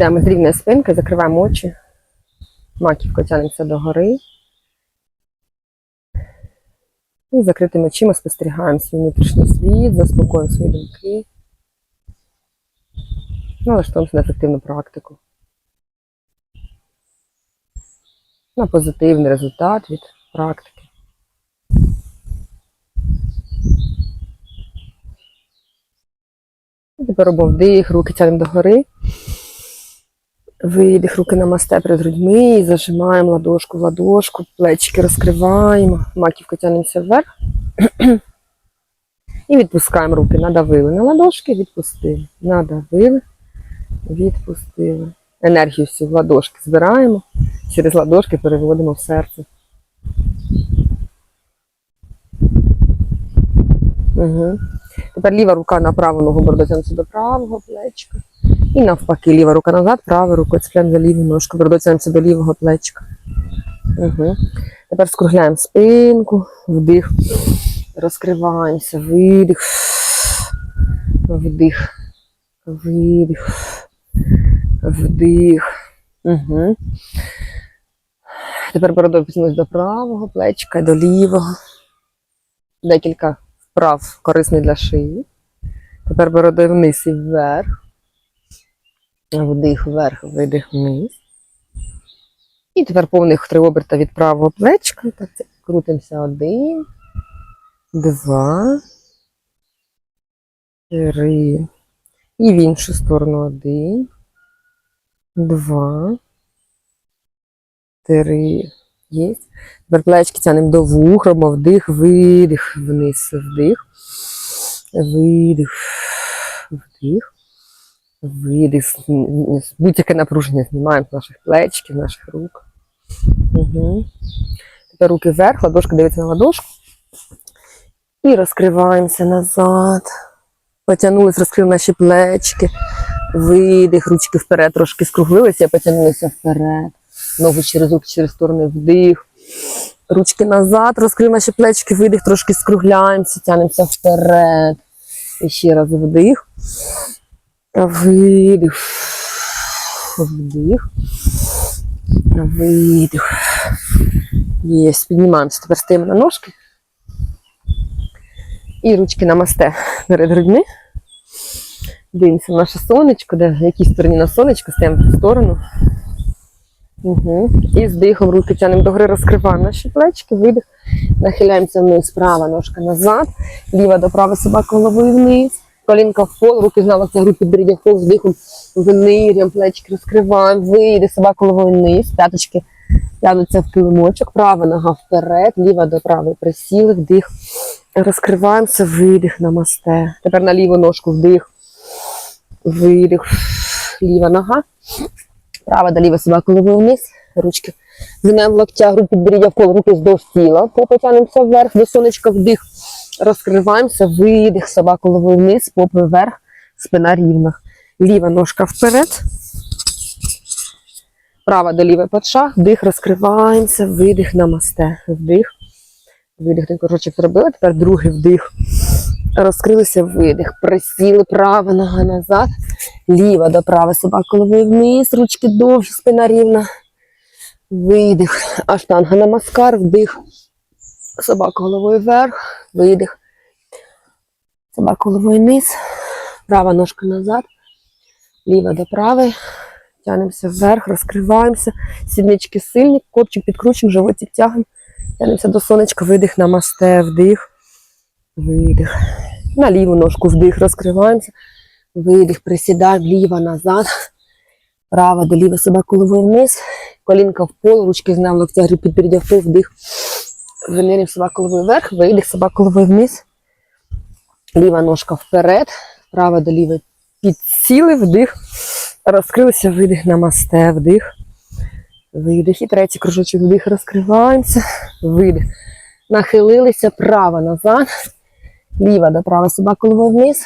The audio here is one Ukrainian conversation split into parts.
Сідаємо з рівної спинки, закриваємо очі. Маківко тягнеться догори. І закритими очима спостерігаємо свій внутрішній світ, заспокоюємо свої думки. Налаштуємося на ефективну практику. На позитивний результат від практики. І Тепер робимо вдих, руки тягнемо догори. Видих, руки на масте перед грудьми, і зажимаємо ладошку в ладошку, плечики розкриваємо, маківку тягнемося вверх. І відпускаємо руки. Надавили на ладошки, відпустили. Надавили, відпустили. Енергію всю в ладошки збираємо, через ладошки переводимо в серце. Угу. Тепер ліва рука на праву ногу бордоцянцю до правого плечка. І навпаки, ліва рука назад, права рука цепляємо за ліву ножку, бордоцянцю до лівого плечка. Угу. Тепер скругляємо спинку, вдих, розкриваємося, видих, вдих, видих, вдих. Угу. Тепер бородою до правого плечка і до лівого. Декілька вправ корисний для шиї. Тепер бородою вниз і вверх. Вдих вверх, видих вниз. І тепер повних три оберта від правого плечка. Так, крутимося один, два, три. І в іншу сторону один, два, три. Є. Тепер плечки тянемо до вух, робимо вдих, видих, вниз, вдих, видих, вдих, видих. Будь-яке напруження знімаємо з наших плечків, наших рук. Угу. Тепер руки вверх, ладошка дивиться на ладошку. І розкриваємося назад. Потягнулись, розкрили наші плечки. Видих, ручки вперед, трошки скруглилися, потягнулися вперед. Ногу через руки, через сторони вдих. Ручки назад, розкрив наші плечки, видих, трошки скругляємося, тянемося вперед. І ще раз вдих. Видих. Вдих. Видих. Є, піднімаємося. Тепер стаємо на ножки. І ручки намасте перед грудьми. Дивимося на наше сонечко, де в якій стороні на сонечко, стаємо в сторону. Угу. І з дихом руки тянемо догори, розкриваємо наші плечки, видих. Нахиляємося вниз, права ножка назад, ліва до права собака головою вниз, колінка в пол, руки знову це групі в пол, з дихом винирюємо, плечки розкриваємо, видих, собака головою вниз, п'яточки тягнуться в килимочок, права нога вперед, ліва до правої присіли, вдих. Розкриваємося, видих, намасте. Тепер на ліву ножку вдих, видих, ліва нога. Права до ліва себе головою вниз, ручки згинаємо в локтя, грудь підборіддя в коло, руки вздовж тіла, попи вверх, до сонечка вдих, розкриваємося, видих, собаку головою вниз, попи вверх, спина рівна. Ліва ножка вперед, права до лівої подшах, вдих, розкриваємося, видих, намасте, вдих, видих, один кружочок зробили, тепер другий вдих. Розкрилися видих, присіли, права нога назад, ліва до права, собака головою вниз, ручки довші, спина рівна. Видих, аштанга на маскар, вдих. Собака головою вверх, видих. Собака головою вниз, права ножка назад, ліва до правої. Тянемося вверх, розкриваємося. Сіднички сильні, копчик підкручуємо, животик тягнемо. Тянемося до сонечка, видих, намасте, вдих. Видих. На ліву ножку вдих, розкриваємося. Видих, присідаємо, ліва назад. Права до ліва себе головою вниз. Колінка в пол, ручки знав локтя, гріб підбірдя вдих. Себе головою вверх, видих, головою вниз. Ліва ножка вперед. Права до лівої підсіли, вдих. Розкрилися, видих, намасте, вдих. Видих. І третій кружочок вдих, розкриваємося. Видих. Нахилилися, права назад. Ліва до права головою вниз.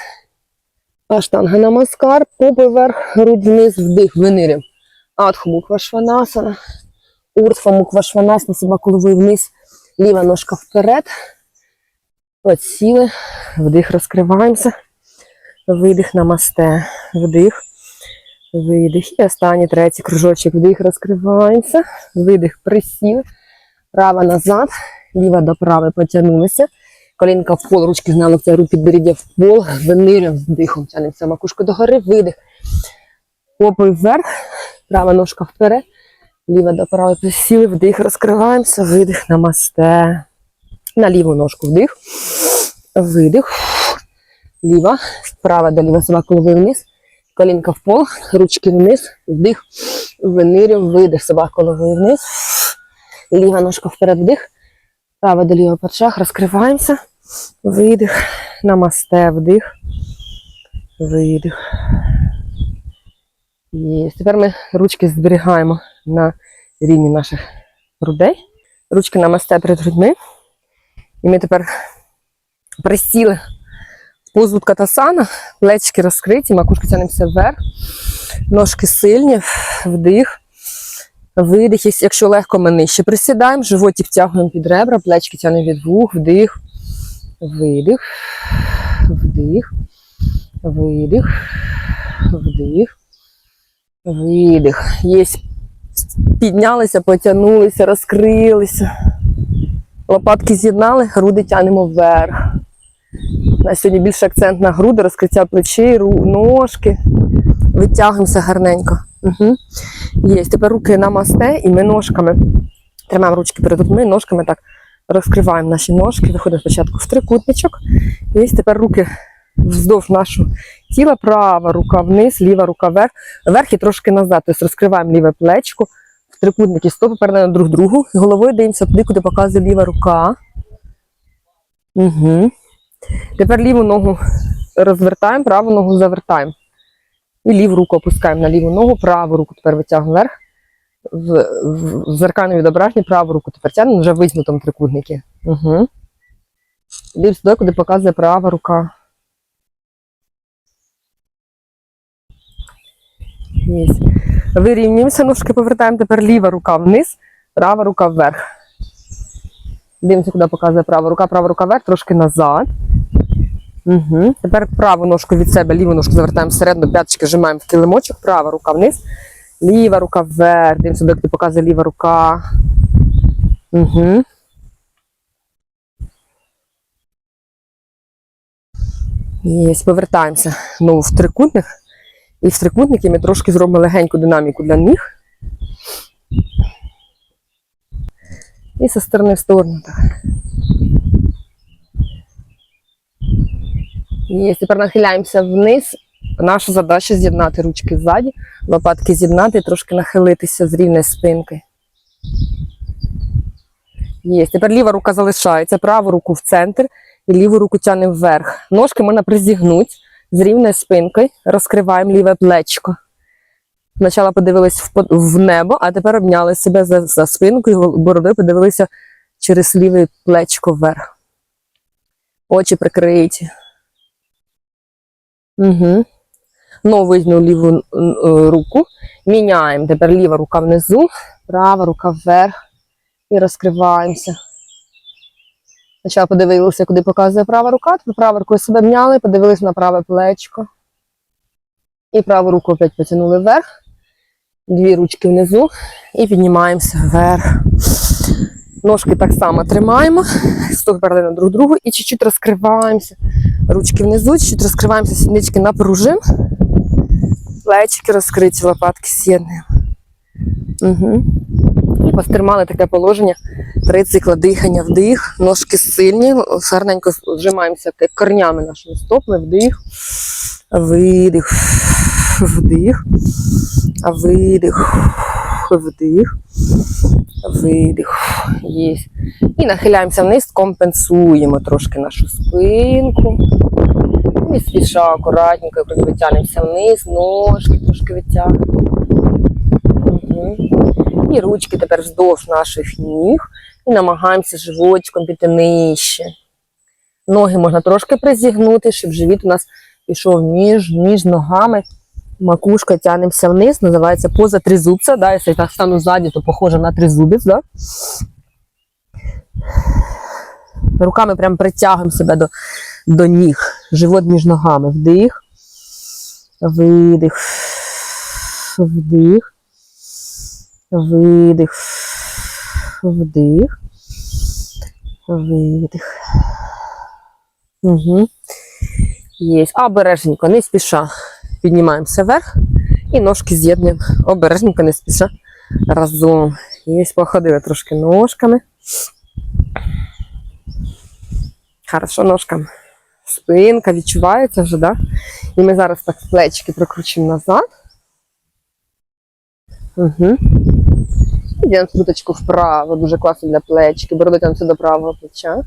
Аштанга намаскар, попи вверх, грудь вниз, вдих, винирям. Адху муква шванасана. Уртфа муква шванасана, собака головою вниз. Ліва ножка вперед. Подсіли. Вдих, розкриваємося. Видих намасте. Вдих. Видих. І останній третій кружочок. Вдих, розкриваємося. Видих, присіли. Права назад, ліва до правої потягнулися. Колінка в пол, ручки з налоктя, руки підборіддя в пол. Винирюємо вдихом. Тянемося макушку догори. Видих. Попою вверх. Права ножка вперед. Ліва до правої присіли. Вдих, розкриваємося. Видих, намасте. На ліву ножку вдих. Видих. Ліва. Права до ліва сама голови вниз. Колінка в пол, ручки вниз, вдих, винирюємо, видих, собака головою вниз. Ліва ножка вперед, вдих. Права до лівого першах, розкриваємося. Видих. Намасте, вдих. Видих. Є. Тепер ми ручки зберігаємо на рівні наших грудей. Ручки намасте перед грудьми. І ми тепер присіли в позу катасана, плечки розкриті, макушка тянемося вверх, ножки сильні, вдих, видих. Якщо легко, ми нижче присідаємо, животик тягуємо під ребра, плечки тягнемо від вух, вдих, видих, вдих, видих, вдих, видих. Є. Піднялися, потягнулися, розкрилися. Лопатки з'єднали, груди тягнемо вверх. На сьогодні більше акцент на груди, розкриття плечей, ножки. Витягуємося гарненько. Угу. Є. Тепер руки на масте, і ми ножками тримаємо ручки перед грудьми, ножками так розкриваємо наші ножки, виходимо спочатку в трикутничок. Є. Тепер руки вздовж нашого тіла, права рука вниз, ліва рука вверх, вверх і трошки назад. Тобто розкриваємо ліве плечко, трикутники стопи передаємо друг другу. Головою дивимося туди, куди показує ліва рука. Угу. Тепер ліву ногу розвертаємо, праву ногу завертаємо. І ліву руку опускаємо на ліву ногу, праву руку тепер витягуємо вверх. В, в, в зеркальне відображення праву руку тепер тягнемо вже витягнутому трикутнику. Угу. Лів сюди, куди показує права рука. Є. Вирівнюємося, ножки повертаємо. Тепер ліва рука вниз, права рука вверх. Дивимося, куди показує права рука, права рука вверх, трошки назад. Угу. Тепер праву ножку від себе, ліву ножку завертаємо всередину, п'яточки вжимаємо в килимочок, права рука вниз, ліва рука вверх. Дивимося, де показує ліва рука. Угу. Є, повертаємося знову в трикутник. І в трикутники ми трошки зробимо легеньку динаміку для ніг. І зі сторони в сторону. Так. Є, тепер нахиляємося вниз. Наша задача з'єднати ручки ззаді, лопатки з'єднати і трошки нахилитися з рівної спинки. Є. Тепер ліва рука залишається, праву руку в центр і ліву руку тягнемо вверх. Ножки можна призігнути з рівною спинкою, розкриваємо ліве плечко. Спочатку подивились в, небо, а тепер обняли себе за, за спинкою, гол- бородою подивилися через ліве плечко вверх. Очі прикриті. Угу. Нову візьму ліву е, руку. Міняємо. Тепер ліва рука внизу, права рука вверх. І розкриваємося. Спочатку подивилися, куди показує права рука, тепер правою рукою себе мняли, подивилися на праве плечко. І праву руку опять потягнули вверх. Дві ручки внизу і піднімаємося вверх. Ножки так само тримаємо, стопи паралельно друг другу і чуть-чуть розкриваємося. Ручки внизу, чуть-чуть розкриваємося, сіднички напружимо. Плечики розкриті, лопатки з'єднуємо. Угу. І постримали таке положення. Три цикла дихання, вдих, ножки сильні, гарненько вжимаємося корнями нашими стопами, вдих, видих, вдих, видих, вдих, видих. Є. І нахиляємося вниз, компенсуємо трошки нашу спинку. І спіша, акуратненько, витягнемося вниз, ножки трошки витягнемо. І ручки тепер вздовж наших ніг. І намагаємося животиком піти нижче. Ноги можна трошки призігнути, щоб живіт у нас пішов між, між ногами. Макушка тягнемося вниз, називається поза тризубця. Да? Якщо я так стану ззаді, то похоже на тризубець. Да? Руками прям притягуємо себе до, до ніг. Живот між ногами. Вдих, видих, Вдих. Видих. Вдих. Видих. Угу. Є. Обережненько, не спіша. Піднімаємося вверх і ножки з'єднуємо. Обережненько, не спіша. Разом. Є, походили трошки ножками. Хорошо ножками. Спинка відчувається вже, да? І ми зараз так плечики прокручуємо назад. Угу. Йдемо круточку вправо, дуже класно для плечики. Бороду тягнеться до правого плеча.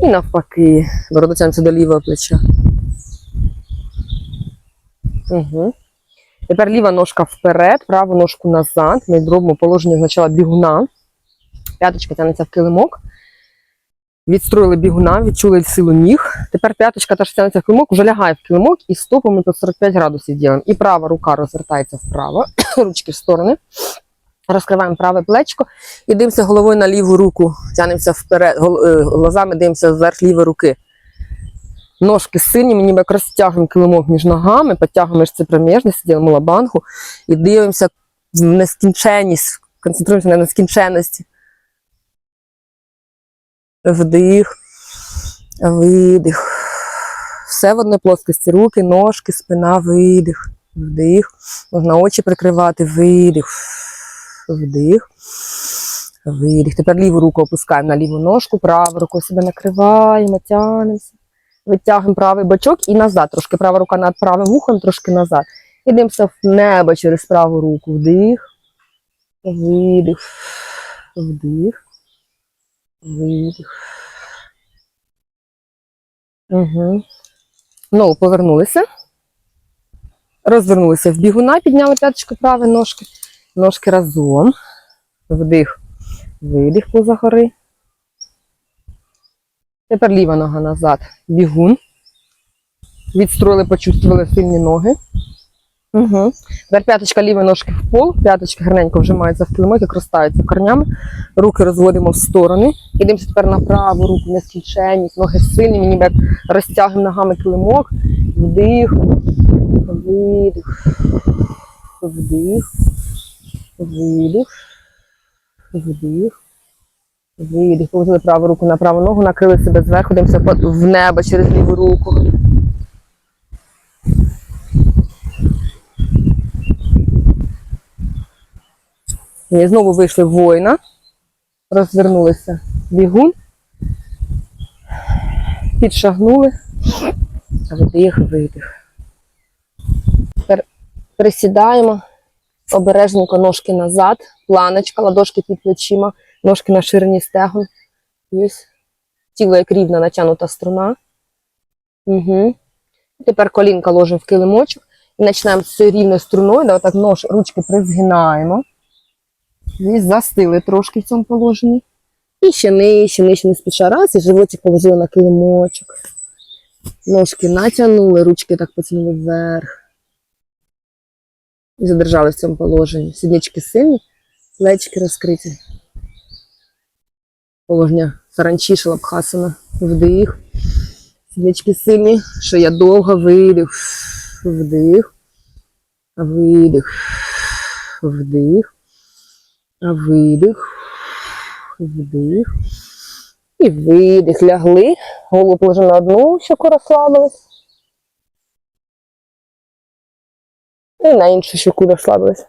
І навпаки, бороду до лівого плеча. Угу. Тепер ліва ножка вперед, праву ножку назад. Ми робимо положення спочатку бігуна. П'яточка тягнеться в килимок. Відстроїли бігуна, відчули силу ніг. Тепер п'яточка теж тягнеться в килимок, вже лягає в килимок і стопом ми по 45 градусів ділимо. І права рука розвертається вправо, ручки в сторони. Розкриваємо праве плечко і дивимося головою на ліву руку. Тянемося вперед, е, глазами дивимося вверх лівої руки. Ножки сильні, ми ніби як розтягуємо килимок між ногами, підтягуємо мишці проміжності, ділимо лабангу і дивимося в нескінченність, концентруємося на нескінченності. Вдих, видих. Все в одній плоскості. Руки, ножки, спина, видих. Вдих. Можна очі прикривати, видих. Вдих. Видих. Тепер ліву руку опускаємо на ліву ножку, праву руку себе накриваємо, тягнемося. Витягуємо правий бочок і назад. Трошки права рука над правим вухом, трошки назад. І дивимося в небо через праву руку. Вдих. Видих. Вдих. Видих. Угу. Знову повернулися. Розвернулися в бігуна, підняли п'яточку правої ножки. Ножки разом. Вдих. Видих поза гори. Тепер ліва нога назад. Бігун. Відстроїли, почувствували сильні ноги. Угу. Тепер п'яточка лівої ножки в пол, п'яточки гарненько вжимаються в килимок, як розтаються корнями. Руки розводимо в сторони. Ідемо тепер на праву руку, нескінченність, ноги сильні, ніби як розтягуємо ногами килимок. Вдих, видих, вдих, видих, вдих. Видих. Положили праву руку на праву ногу, накрили себе зверху, дивимося в небо через ліву руку. І знову вийшли в воїна, розвернулися бігун, підшагнули, вдих, видих. Тепер присідаємо, обережненько ножки назад, планочка, ладошки під плечима, ножки на ширині стегон. Тіло як рівна натягнута струна. Угу. Тепер колінка ложимо в килимочок і починаємо з рівною струною, да, отак нож, ручки призгинаємо. Ось застили трошки в цьому положенні. І ще нижче, нижче не спіша. Раз, і животик положили на килимочок. Ножки натягнули, ручки так потягнули вверх. І задержали в цьому положенні. Сіднички сильні, плечики розкриті. Положення саранчі, шалабхасана. Вдих. Сіднички сильні, шия довга, видих. Вдих. Видих. Вдих. Видих. Вдих. І видих. Лягли. Голову положили на одну щоку розслабились. І на іншу щоку розслабились.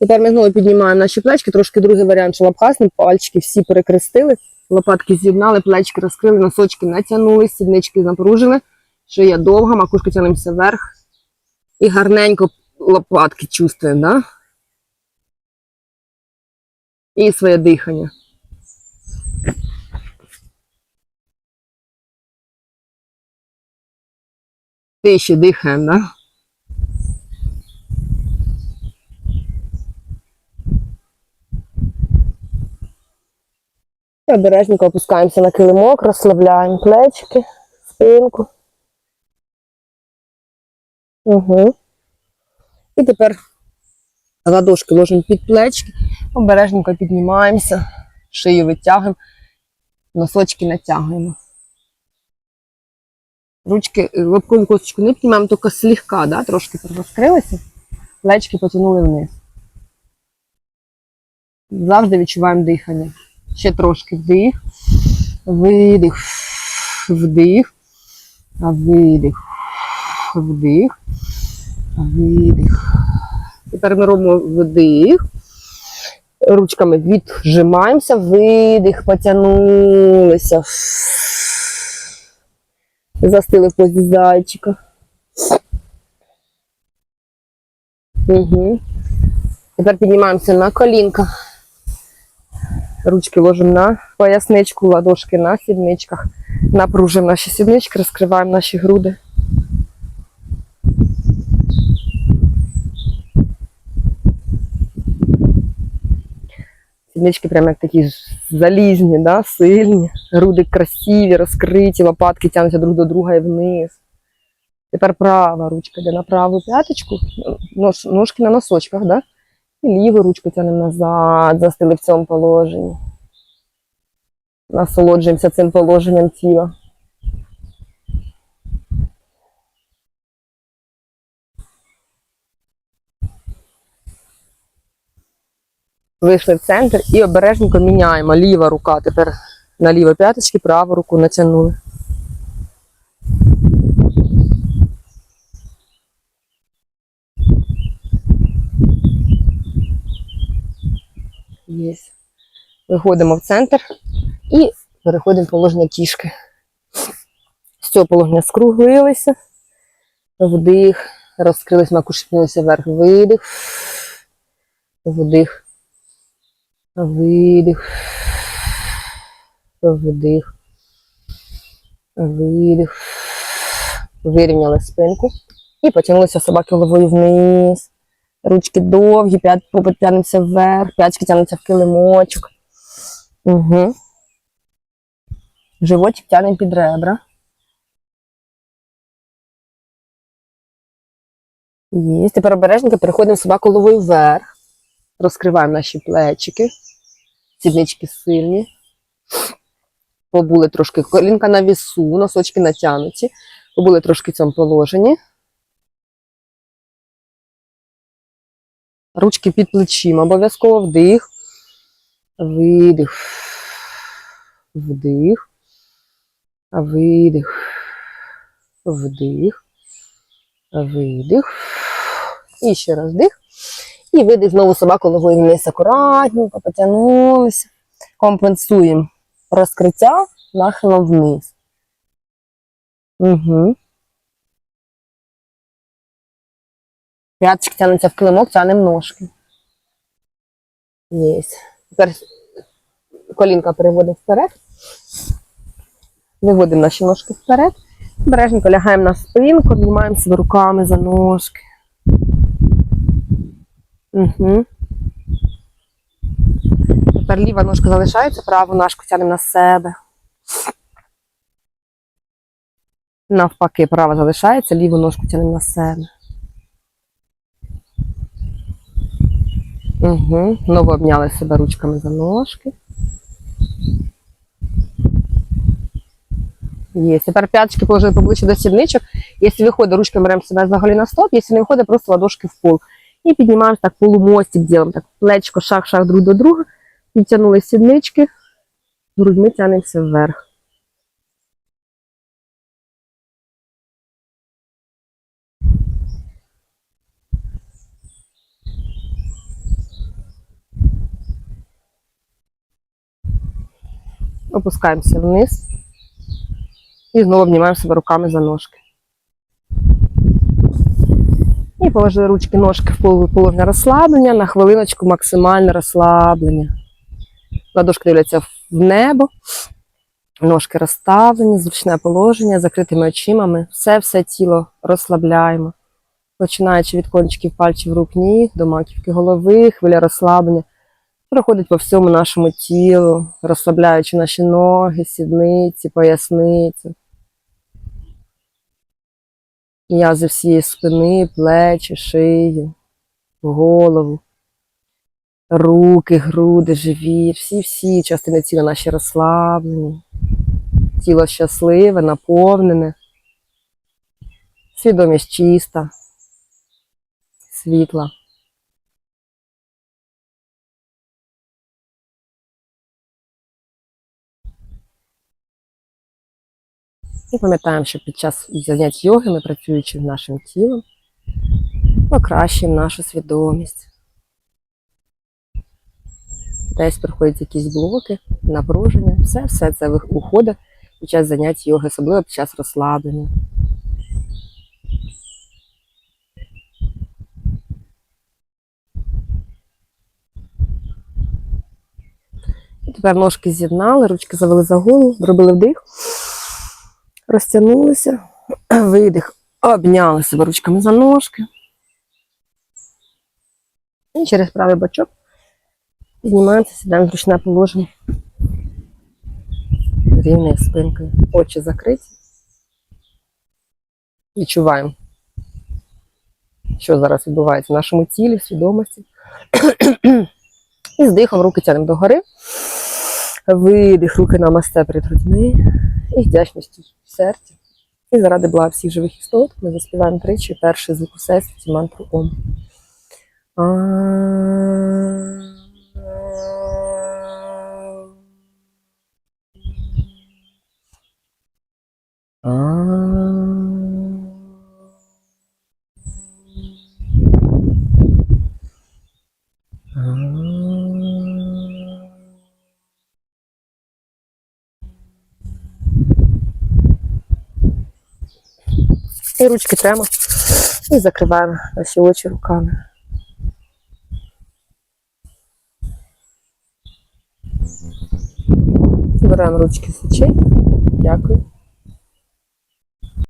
Тепер ми знову піднімаємо наші плечки, трошки другий варіант шалабхасни, пальчики всі перекрестили, лопатки з'єднали, плечки розкрили, носочки натягнули, сіднички напружили, шия довга, макушка тягнемося вверх. І гарненько лопатки чувствуємо, да? І своє дихання. Тиші дихаємо, да? Обережненько опускаємося на килимок, розслабляємо плечики, спинку. Угу. І тепер ладошки ложимо під плечки, обережненько піднімаємося, шию витягуємо, носочки натягуємо. Ручки е, лобкову косточку не піднімаємо, тільки слегка, да, трошки розкрилися, плечки потягнули вниз. Завжди відчуваємо дихання. Ще трошки вдих, видих, вдих, видих, вдих, видих. Тепер ми робимо вдих. Ручками віджимаємося, видих, потягнулися. Застили позі зайчика. Угу. Тепер піднімаємося на колінка. Ручки ложимо на поясничку, ладошки на сідничках. Напружимо наші сіднички, розкриваємо наші груди. Сіднички прямо як такі залізні, да? сильні, груди красиві, розкриті, лопатки тягнуться друг до друга і вниз. Тепер права ручка йде на праву п'яточку, нож, ножки на носочках, да? і ліву ручку тягнемо назад, застили в цьому положенні. Насолоджуємося цим положенням тіла. Вийшли в центр і обережненько міняємо. Ліва рука тепер на лівій п'яточці, праву руку натягнули. Виходимо в центр і переходимо в положення кішки. З цього положення скруглилися. Вдих. Розкрились, макушкнулися вверх. Видих. Вдих. Видих. Вдих. Видих. Вирівняли спинку. І потягнулися собаки головою вниз. Ручки довгі, попит тягнеться вверх, п'ячки тягнуться в килимочок. Угу. Животик тягнемо під ребра. Є. Тепер обережненько переходимо собаку головою вверх. Розкриваємо наші плечики. Сіднички сильні. Побули трошки колінка на вісу, носочки натягнуті. Побули трошки в цьому положенні. Ручки під плечима. Обов'язково вдих. Видих. Вдих. Видих. Вдих. Видих. І ще раз вдих. І видих знову собаку головою вниз акуратненько, потягнулися. Компенсуємо розкриття нахилом вниз. Угу. П'яточки тягнуться в килимок, тянемо ножки. Є. Тепер колінка переводимо вперед. Виводимо наші ножки вперед. Бережненько лягаємо на спинку, обнімаємо себе руками за ножки. Угу. Тепер ліва ножка залишається, праву ножку тягнемо на себе. Навпаки, права залишається, ліву ножку тягнемо на себе. Угу. Знову обняли себе ручками за ножки. Є. Тепер п'яточки положили поближче до сідничок. Якщо виходить, ручками беремо себе за голі на стоп, якщо не виходить, просто ладошки в пол. І піднімаємося так полумостик ділимо, так плечко, шаг-шаг друг до друга. Підтягнули сіднички, грудьми тягнемося вверх. Опускаємося вниз. І знову обнімаємо себе руками за ножки. І положили ручки ножки в пол- положення розслаблення, на хвилиночку максимальне розслаблення. Ладошки дивляться в небо, ножки розставлені, зручне положення, закритими очима. Все-все тіло розслабляємо. Починаючи від кончиків пальців рук ніг до маківки голови, хвиля розслаблення проходить по всьому нашому тілу, розслабляючи наші ноги, сідниці, поясницю. М'язи всієї спини, плечі, шию, голову, руки, груди, живіт, всі-всі частини тіла наші розслаблені. Тіло щасливе, наповнене. Свідомість чиста, світла. І пам'ятаємо, що під час занять йоги ми працюючи з нашим тілом, покращуємо нашу свідомість. Десь приходять якісь блоки, напруження, все, все це уходить під час занять йоги, особливо під час розслаблення. Тепер ножки з'єднали, ручки завели за голову, зробили вдих, розтягнулися, видих, обняли себе ручками за ножки. І через правий бочок піднімаємося, сідаємо в зручне положення. Рівною спинкою. Очі закриті. Відчуваємо, що зараз відбувається в нашому тілі, в свідомості. І з дихом руки тягнемо догори. Видих, руки на масте перед грудьми. І вдячності в серці. І заради блага всіх живих істот ми заспіваємо тричі перший звук у всесвіті мантру Ом. Ручки тремо. І закриваємо наші очі руками. Беремо ручки з очей. Дякую.